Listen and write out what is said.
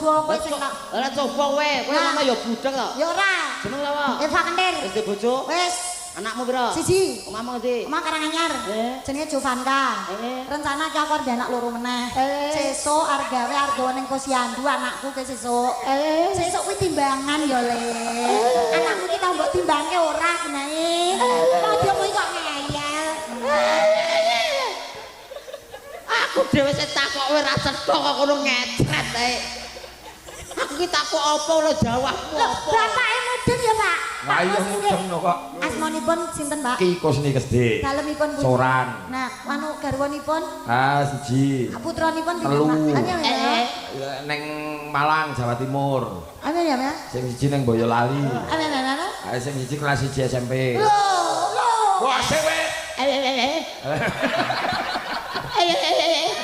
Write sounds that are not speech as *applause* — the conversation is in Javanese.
coba kowe sing tak. Ora coba kowe, kowe ngomong ya budek to. Ya ora. Jeneng sapa? Eva Kendir. Wis bojo? Wis Anakmu pira? siji. Omahmu ndi? Omah Karanganyar. Eh. Jenenge Jovanka. Eh. Rencana ki aku arep anak loro meneh. Eh. Sesuk arep gawe arep gawe ning posyandu anakku ke sesuk. Eh. Sesuk kuwi timbangan ya, Le. Anakku ki tau mbok timbangke ora kenae. Kok dia kowe kok ngeyel. Aku dhewe sing takok kowe ra cetha kok ngono ngecret ae. Aku ki takok apa lho jawabmu apa? bapake mudeng ya, Pak? Lah iya mudeng no kok. Asmanipun sinten, Pak? Ki Kusni Kesde. Dalemipun pundi? Soran. Nah, anu garwanipun, Ah siji. putranipun Telu. Eh, ya. Ya, Neng Malang Jawa Timur. Anu ya, ya. Sing siji neng Boyolali. Anu anu anu. Ah sing siji kelas 1 SMP. Wah, sewe. *laughs* Eh, eh, eh, eh. Eh, eh, eh, eh.